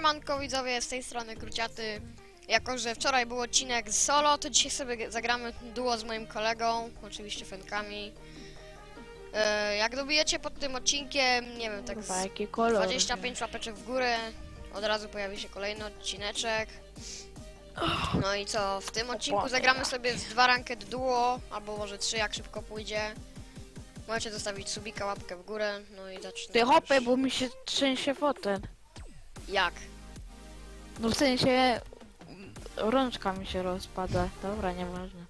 Siemanko widzowie, z tej strony Kruciaty. Jako, że wczoraj był odcinek z solo, to dzisiaj sobie zagramy duo z moim kolegą, oczywiście fenkami. E, jak dobijecie pod tym odcinkiem, nie wiem, tak z jaki kolor. 25 łapeczek w górę, od razu pojawi się kolejny odcineczek. No i co, w tym odcinku zagramy sobie dwa ranked duo, albo może trzy, jak szybko pójdzie. Możecie zostawić subika, łapkę w górę, no i zaczniemy. Ty hopy, już. bo mi się trzęsie fotel. Jak? No w sensie... Rączka mi się rozpada. Dobra, nieważne.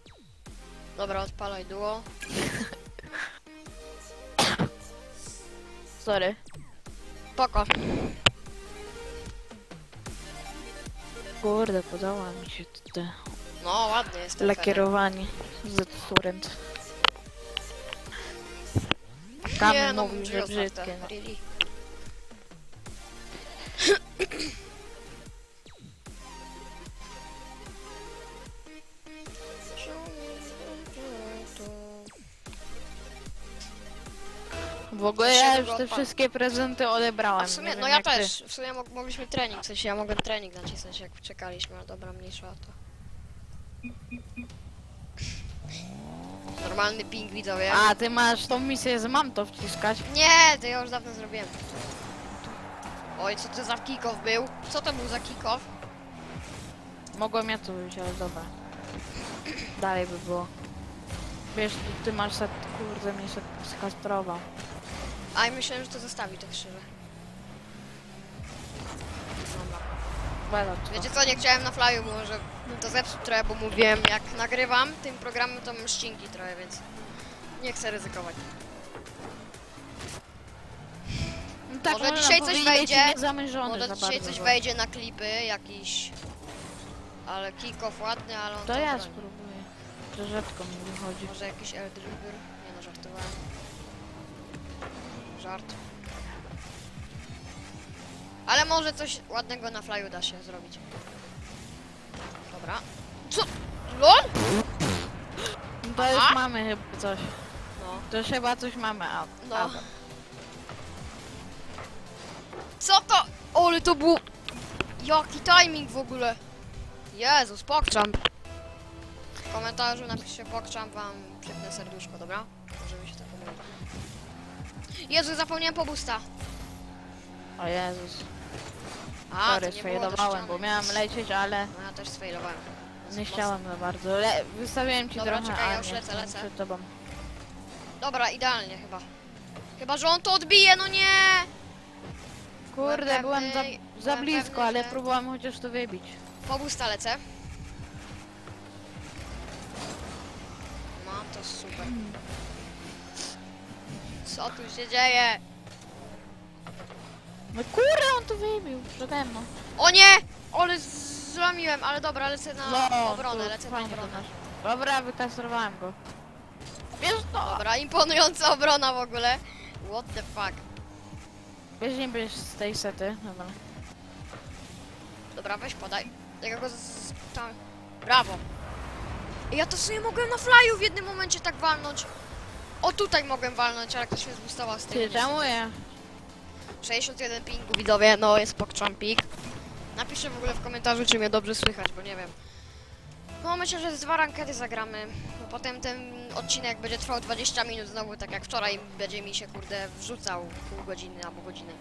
Dobra, odpalaj duo. Sorry. Poko. Kurde, podoba mi się te No, ładnie jest ten lakierowanie z Turent. Kamil Nie, no, mówił, że brzydkie. No. Really? W ogóle ja już te wszystkie prezenty odebrałem. A w sumie, no ja też. W sumie mog- mogliśmy trening, w sensie ja mogłem trening nacisnąć jak czekaliśmy, ale dobra, mniejsza o to. Normalny ping widzowie. A, ty masz tą misję z mam to wciskać. Nie, to ja już dawno zrobiłem. Oj, co to za kick-off był? Co to był za kick-off? Mogłem ja to wziąć, ale dobra. Dalej by było. Wiesz, ty, masz set, kurde, mnie set skastrował. A i myślałem, że to zostawi te krzywe. Dobra. Belot. Wiecie co, nie chciałem na flyu, bo może to zepsuł trochę, bo mówiłem, jak nagrywam tym programem, to mam ścinki trochę, więc nie chcę ryzykować. No tak, Może można dzisiaj coś powiedzieć, wejdzie, Może za dzisiaj bardzo, coś bo- wejdzie na klipy, jakiś... Ale kick-off ładny, ale on To to ja broni. spróbuję. To rzadko mi wychodzi. Może jakiś Eldriver? Nie no, żartowałem. Żart. Ale może coś ładnego na flyu da się zrobić. Dobra. Co? LOL? To już Aha. mamy chyba coś. No. To już chyba coś mamy, a... No. a Co to? Ole to był... Jaki timing w ogóle? Jezus, pokczam. W komentarzu napiszcie pokczam wam przypnę serduszko, dobra? Jezu, zapomniałem pobusta. O Jezus. A, Sorry, to nie było sfailowałem, bo miałem lecieć, ale No ja też sfailowałem. nie Mocno. chciałem za bardzo. Le wystawiłem ci Dobra, trochę, czekaj, ja a już nie, lecę, jestem lecę. przed tobą. Dobra, idealnie chyba. Chyba, że on to odbije, no nie! Kurde, Byłem byłem za, pewny- za byłem blisko, pewny, ale że- próbowałem chociaż to wybić. Pobusta lecę. No to super. Co tu się dzieje? No kurde, on to wybił przede mną. O nie! Ale zlamiłem, ale dobra, lecę na No, obronę, lecę na fajnie obronę. Dobra, wykastrowałem go. Wiesz to! Dobra, imponująca obrona w ogóle. What the fuck. Wiesz, nie będziesz z tej sety. Dobra. Dobra, weź podaj. Jak go z... tam... Brawo. Ja to sobie mogłem na flyu w jednym momencie tak walnąć. O, tutaj mogłem walnąć, ale ktoś mnie zbustował z Ty, tym. ja? 61 pingu widzowie, no jest pokczampik. Napiszę w ogóle w komentarzu, czy mnie dobrze słychać, bo nie wiem. No myślę, że z dwa rankedy zagramy. Bo potem ten odcinek będzie trwał 20 minut znowu, tak jak wczoraj będzie mi się kurde wrzucał pół godziny albo godzinę.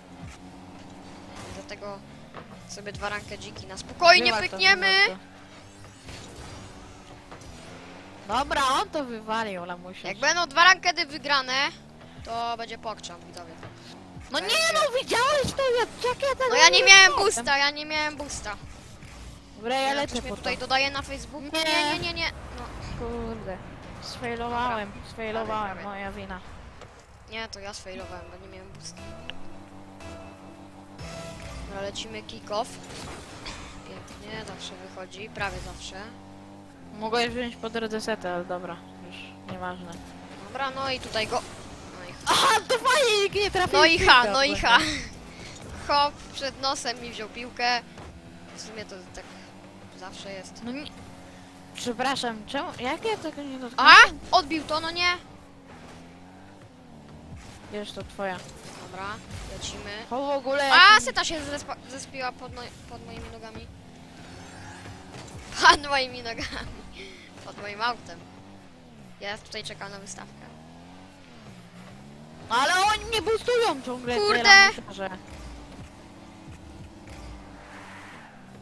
Dlatego sobie dwa rankedziki na spokojnie pykniemy. Dobra, on to wywalił, lamusia. Jak będą dwa rankedy wygrane, to będzie pokczam widzowie. No nie no, widziałeś to, jak- jak ja tego No ja nie miałem boosta, ja nie miałem boosta. Dobra, ja lecę ktoś mnie po to. tutaj dodaje na Facebooku? Nie. Nie, nie, nie, nie. No. Kurde. Sfailowałem, sfailowałem, Prawie, prawie. moja wina. Nie, to ja sfailowałem, bo nie miałem boosta. Dobra, lecimy kick-off. Pięknie, zawsze wychodzi, prawie zawsze. Mogłeś wziąć po drodze setę, ale dobra, już nieważne. Dobra, no i tutaj go... No i, Aha, to fajnie, nikt nie trafił no i piłkę, ha, no i ha. Hop, przed nosem mi wziął piłkę. W sumie to tak zawsze jest. No nie... Przepraszam, czemu, jak ja tego nie dotknąłem? A! Odbił to, no nie. Wiesz, to twoja. Dobra, lecimy. To w ogóle... A, seta się zespiła pod, no, pod moimi nogami. Pod moimi nogami. Pod moim autem. Ja tutaj czekam na wystawkę. Ale oni mnie boostują ciągle. Kurde!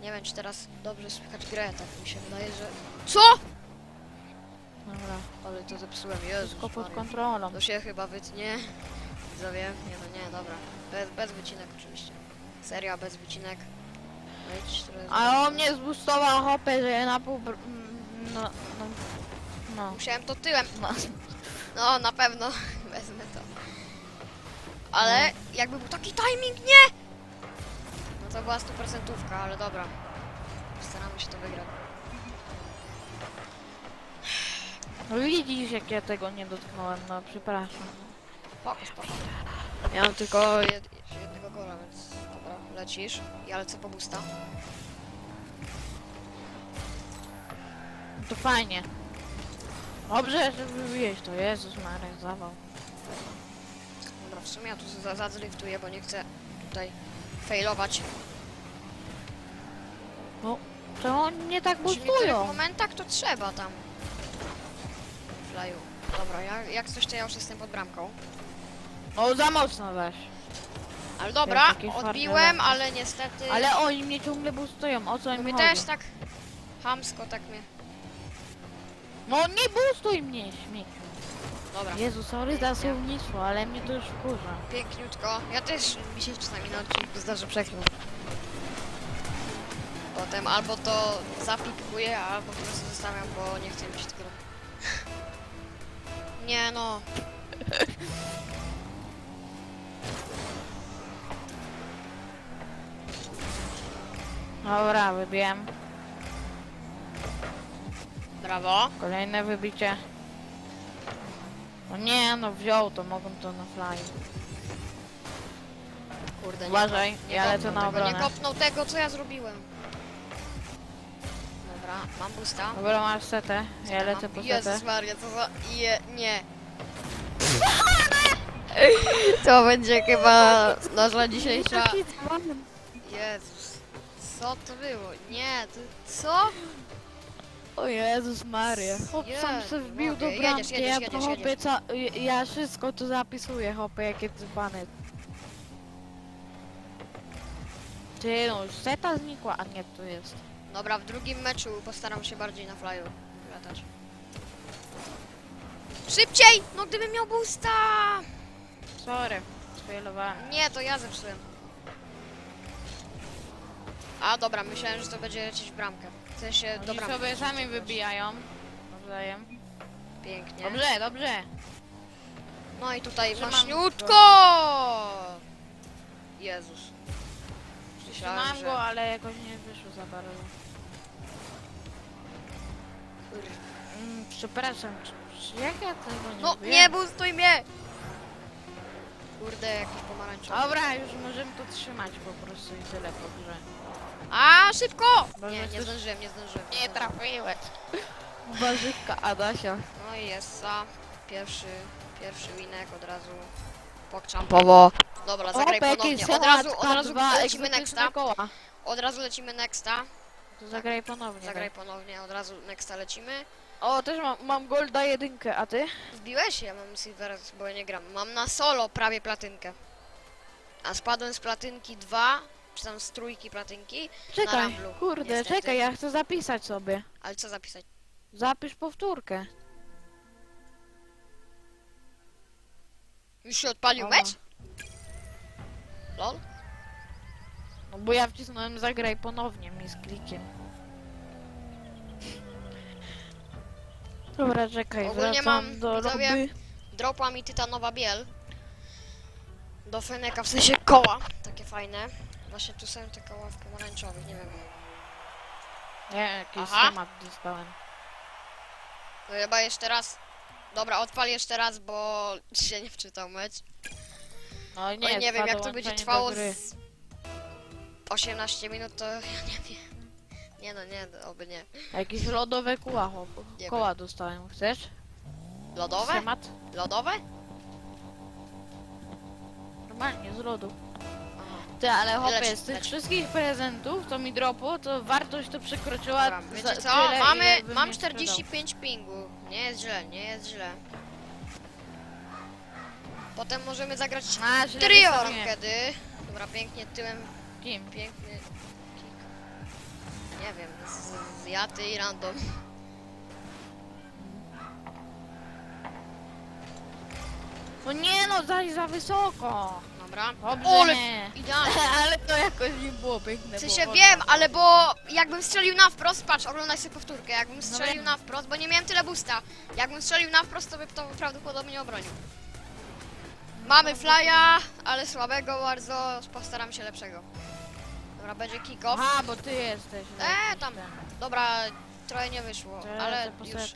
Nie wiem, czy teraz dobrze słychać grę, tak mi się wydaje, że... Co?! Dobra, Ale to zepsułem, Jezus wszystko pod Maria. kontrolą. To się chyba wytnie. Widzowie, nie no nie, dobra. Bez, bez wycinek oczywiście. Seria bez wycinek. A on mnie zboostował hopę, że na pół... br- mm, No, no, no. Musiałem to tyłem. no. No, na pewno wezmę to. Ale jakby był taki timing, nie! No to była stuprocentówka, ale dobra. Staramy się to wygrać. No widzisz, jak ja tego nie dotknąłem, no przepraszam. Spoko, spoko. Ja mam tylko jed jednego gola, więc lecisz. Ja lecę po busta. No to fajnie. Dobrze, że wybiłeś to, Jezus Marek, zawał. Dobra, w sumie ja tu za- zadriftuję, bo nie chcę tutaj failować. Czemu oni mnie tak W niektórych momentach to trzeba tam. Flyu. Dobra, ja, jak coś to ja już jestem pod bramką. No za mocno weź. Ale dobra, odbiłem, ale niestety... Ale oni mnie ciągle boostują, o co im mnie chodzi? też tak hamsko tak mnie... No nie boostuj mnie, śmieciu. Dobra, Jezu, sorry za słownictwo, ale mnie to już wkurza. piękniutko. Ja też mi się czasami na odcinku zdarzy przekląć. Potem albo to zapikuję, albo po prostu zostawiam, bo nie chcę mi się tego robić. Nie no. Dobra, wybiłem. Brawo. Kolejne wybicie. No nie, no wziął to, mogą to na fly. Kurde, nie Uważaj, kop- nie ja lecę kopnął na tego, Nie obronę. kopnął tego, co ja zrobiłem. Dobra, mam busta. Dobra, masz setę, ja lecę po setę. Jezus Maria, co za... Je... Nie. To będzie chyba nasza dzisiejsza... Jezus. Co to było? Nie, to... Co? O Jezus Maria. Hop sam Jezu, się wbił do bramki, Jedziesz, jedziesz, ja jedziesz, to hopie, jedziesz. ca... ja wszystko to zapisuję, hopy, jakie dzbany. Ty no, seta znikła, a nie, tu jest. Dobra, w drugim meczu postaram się bardziej na flyu latać. Szybciej! No gdybym miał boosta! Sorry, sfailowałem. Nie, to ja zepsułem. A dobra, myślałem, że to będzie lecieć w bramkę. W sensie, Oni dobra. sobie sami wybijają. Nawzajem. Pięknie. Dobrze, dobrze. No i tutaj Trzymam maśniutko! Jezus. Myślałem, Trzymam że... go, ale jakoś nie wyszło za bardzo. Mm, przepraszam, czy, czy jak ja tego nie No lubię? nie boostuj mnie! Kurde, jakiś pomarańczowy. Dobra, już możemy to trzymać po prostu i tyle po grze. A, szybko! Nie, nie zdążyłem, nie zdążyłem. Nie trafiłeś. Warzywka Adasia. No i jest za pierwszy, pierwszy winek od razu pokczampowo. Dobra, zagraj ponownie. Od razu, od razu lecimy nexta. Koła. Od razu lecimy nexta. To zagraj ponownie. Zagraj daj. ponownie, od razu nexta lecimy. O, też mam, mam golda jedynkę, a ty? Wbiłeś? Ja mam silver, bo ja nie gram. Mam na solo prawie platynkę. A spadłem z platynki 2, czy tam z trójki platynki. Czekaj, Ramblu, kurde, niestety. czekaj, ja chcę zapisać sobie. Ale co zapisać? Zapisz powtórkę. Już się odpalił Ała. mecz? Lol? No bo ja wcisnąłem zagraj ponownie mi z klikiem. Dobra, czekaj, Ogólnie wracam mam, do widzowie, lobby. Dropła mi tytanowa biel. Do Feneka, w sensie koła. Takie fajne. Właśnie tu są te koła w pomarańczowych, nie wiem. Nie, jakiś Aha. temat dostałem. No chyba jeszcze raz. Dobra, odpal jeszcze raz, bo się nie wczytał mecz. No Nie, nie, Oj, nie wiem jak to będzie trwało z 18 minut, to ja nie wiem. Nie no, nie, oby nie. Jakieś lodowe koła, chłop. Nie koła dostałem. Chcesz? Lodowe? Schemat? Lodowe? No normalnie z lodu. Ty, ale hopie, z tych wszystkich prezentów, co mi dropło, to wartość to przekroczyła Dobra, za wiecie co? tyle, Mamy, ile bym mam nie 45 pingu. Nie jest źle, nie jest źle. Potem możemy zagrać. A, źle trio wystawiłem. rankedy. Dobra, pięknie tyłem, Kim? piękny kick. Nie wiem, z, z jaty i random. No nie no, dali za wysoko. Dobra. Dobrze, Ole, idealnie. ale to jakoś nie było piękne. W sensie wolno. wiem, ale bo jakbym strzelił na wprost, patrz, oglądaj sobie powtórkę, jakbym strzelił na wprost, bo nie miałem tyle boosta. Jakbym strzelił na wprost, to by to prawdopodobnie obronił. Mamy flya, ale słabego bardzo, postaram się lepszego. Dobra, będzie kick-off. Aha, bo ty jesteś. Eee, tam. Dobra, trochę nie wyszło, To ale już.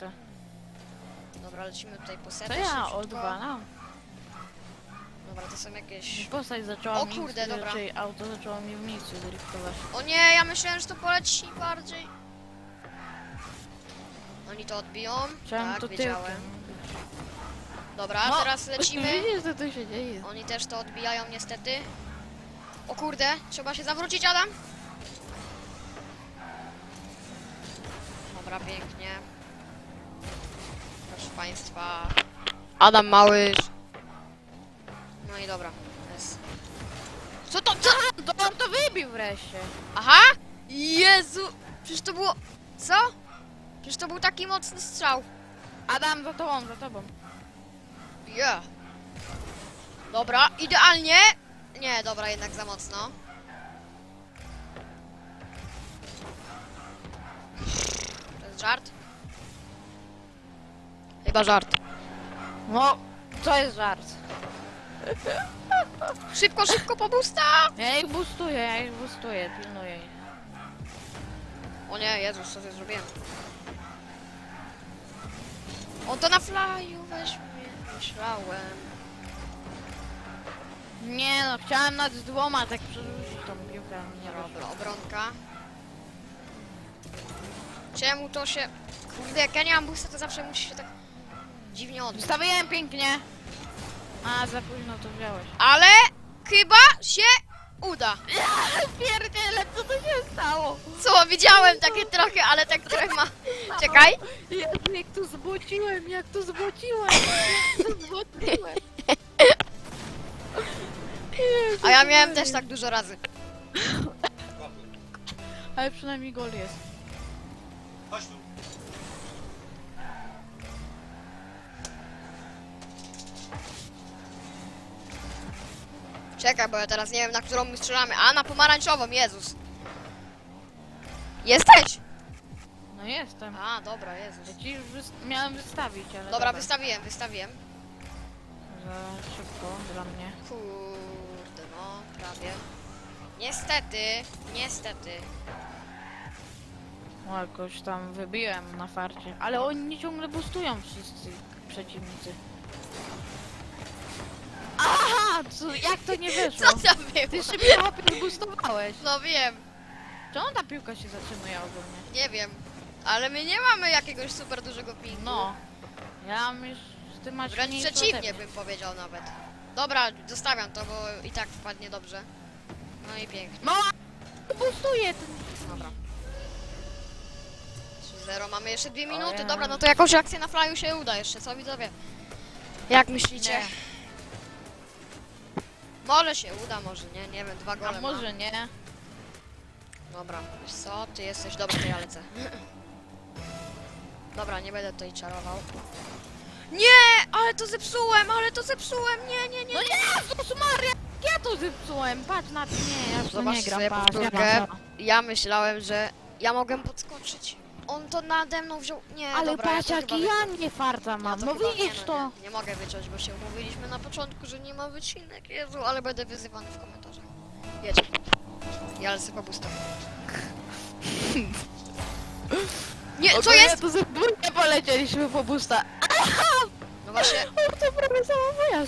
Dobra, lecimy tutaj po To setę ja szybciutko. odwalam. Dobra, to są jakieś... Postać zaczęła O mi... kurde, dobra. Raczej auto zaczęło mi w miejscu driftować. O nie, ja myślałem, że to poleci bardziej. Oni to odbiją? Chciałem tak, to wiedziałem. tyłkiem. Dobra, No, teraz lecimy. Widzisz, co tu się dzieje. Oni też to odbijają niestety. O kurde, trzeba się zawrócić, Adam. Dobra, pięknie. Proszę Państwa. Adam Małysz. Wreszcie. Aha! Jezu! Przecież to było... Co? Przecież to był taki mocny strzał. Adam, za tobą, za tobą. Yeah. Dobra, idealnie. Nie, dobra, jednak za mocno. To jest żart? Chyba żart. No, to jest żart. Szybko, szybko po boosta! Ja ich boostuję, ja ich boostuję, pilnuję ich. O nie, Jezus, co ja zrobiłem? On to na flyu weźmie. Myślałem. Nie no, chciałem nad dwoma tak przerzucić tą piłkę, ale nie robię. Dobra, obronka. Czemu to się... Kurde, jak ja nie mam boosta, to zawsze musi się tak dziwnie. Wstawiłem pięknie. A, za późno to wziąłeś. Ale chyba się uda. Pierdziele, co to się stało? Co, widziałem takie trochę, ale tak trochę ma... Czekaj. Jezu, jak to zbłociłem, jak to zbłociłem, jak to zbłociłem. Jezu, A ja miałem też tak dużo razy. Ale przynajmniej gol jest. Chodź tu. Czekaj, bo ja teraz nie wiem, na którą my strzelamy. A, na pomarańczową, Jezus. Jesteś? No jestem. A, dobra, Jezus. Ja ci już wys- miałem wystawić, ale Dobra, wystawiłem, wystawiłem. Za szybko dla mnie. Kurde, no, prawie. Niestety, niestety. No jakoś tam wybiłem na farcie. Ale oni nie ciągle boostują wszyscy przeciwnicy. Co, jak to nie wyszło? Co było? Ty szybko hopie boostowałeś. No wiem, Czemu ta piłka się zatrzymuje ogólnie? nie wiem. Ale my nie mamy jakiegoś super dużego pingu. No. Ja mam już... Ty masz Wręcz przeciwnie mnie. bym powiedział nawet. Dobra, zostawiam to, bo i tak wpadnie dobrze. No i pięknie. No! Boostuje ten... Dobra. 3-0, mamy jeszcze dwie minuty. Ojej. Dobra, no to jakąś akcję na flyu się uda jeszcze, co widzowie? Jak myślicie? Nie. Może się uda, może nie, nie wiem, dwa A gole może mam. nie? Dobra, wiesz co, ty jesteś dobry, to ja lecę. Dobra, nie będę tutaj czarował. Nie, ale to zepsułem, ale to zepsułem, nie, nie, nie. No nie, Jezus Maria! Ja to zepsułem, patrz na to. Nie, ja już nie gram, sobie patrz, ja powtórkę. mam. Ja myślałem, że ja mogę podskoczyć. On to nade mną wziął. Nie, Ale dobra, patrz, ja to jaki chyba ja nie farta Ja mam. to No chyba- widzisz nie, to. no, Nie, nie mogę wyciąć, bo się umówiliśmy na początku, że nie ma wycinek. Jezu, ale będę wyzywany w komentarzach. Jedź. Ja lecę po busta. Nie, co Ogólnie jest? to ze dwójkę polecieliśmy po busta. No właśnie, O, to prawie samo.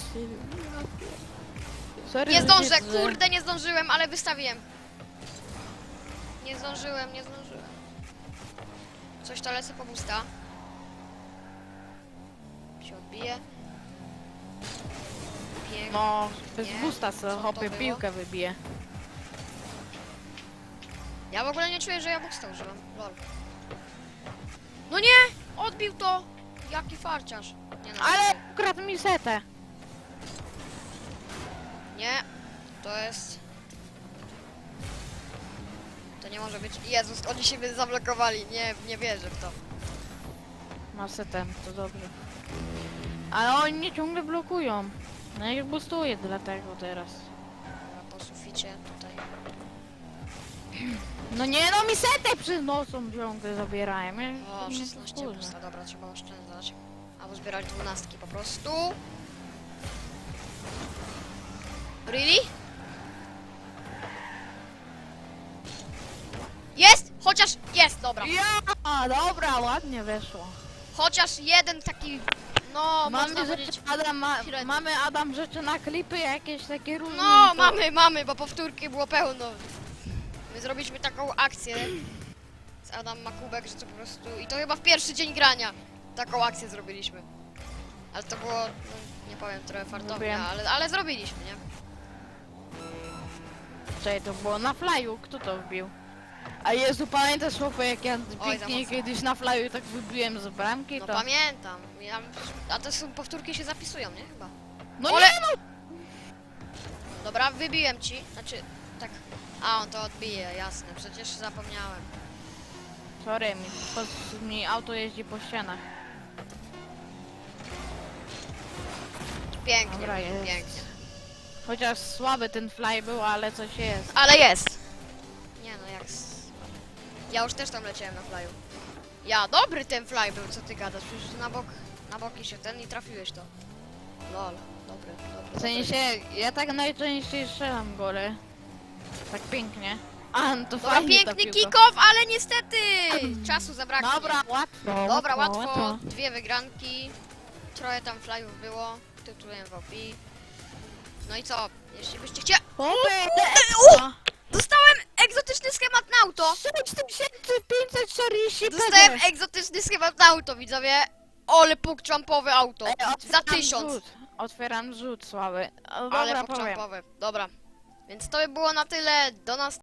Sorry, nie że zdążę, kurde, nie zdążyłem, ale wystawiłem. Nie zdążyłem, nie zdążyłem. Coś to lecę po busta. Się odbije. Pięknie. No, bez busta Co co to hopie było? piłkę wybije. Ja w ogóle nie czuję, że ja buksta używam. Lol. No nie! Odbił to! Jaki farciarz. Nie no, Ale ukradł mi setę. Nie. To jest... To nie może być... Jezus, oni się mnie zablokowali. Nie, nie wierzę w to. Ma setę, to dobrze. Ale oni mnie ciągle blokują. No i bustuję dlatego teraz. Dobra, po suficie tutaj. No nie no mi setę przynoszą ciągle zabierają. Ja, O, no, 16 kurde. buksta, dobra, trzeba oszczędzać. Albo zbierać dwunastki po prostu. Really? Jest! Chociaż jest, dobra. Ja, dobra, ładnie weszło. Chociaż jeden taki, no, można mamy, powiedzieć... rzeczy, Adam, ma, mamy Adam rzeczy na klipy jakieś takie różne. No, to- mamy, mamy, bo powtórki było pełno. My zrobiliśmy taką akcję z Adam Makubek, że to po prostu... I to chyba w pierwszy dzień grania taką akcję zrobiliśmy. Ale to było, no, nie powiem, trochę fartownie, Zrobiłem. ale, ale zrobiliśmy, nie? Czekaj, to było na flyu, kto to wbił? A Jezu, pamiętasz chłopie, jak ja za pięknie mocno. kiedyś na flyu tak wybiłem z bramki, No to... pamiętam. Ja, a to są powtórki się zapisują, nie? Chyba. No Ale- nie no! Dobra, wybiłem ci. Znaczy, tak... A, on to odbije, jasne. Przecież zapomniałem. Sorry, mi, po, mi auto jeździ po ścianach. Pięknie, Dobra, jest. pięknie. Chociaż słaby ten fly był, ale coś jest. Ale jest! Ja już też tam leciałem na flyu. Ja, dobry ten fly był, co ty gadasz? Przecież na bok, na boki się ten i trafiłeś to. Lol, dobry, dobry. W sensie, ja tak najczęściej strzelam gole. Tak pięknie. A, no to Dobra, fajnie ta piękny piłka. kick-off, ale niestety czasu zabraknie. Dobra, łatwo. Dobra, łatwo. Dwie wygranki. Trochę tam flyów było. Tytuł MVP. No i co? Jeśli byście chcieli... Chłopie, Dostałem egzotyczny schemat na auto! 6540 Dostałem egzotyczny schemat na auto, widzowie. Ole pukczampowe auto. Za tysiąc. Rzut. Otwieram rzut słaby. O, Ale Dobra, powiem. pukczampowe. Dobra. Więc to by było na tyle. Do nas.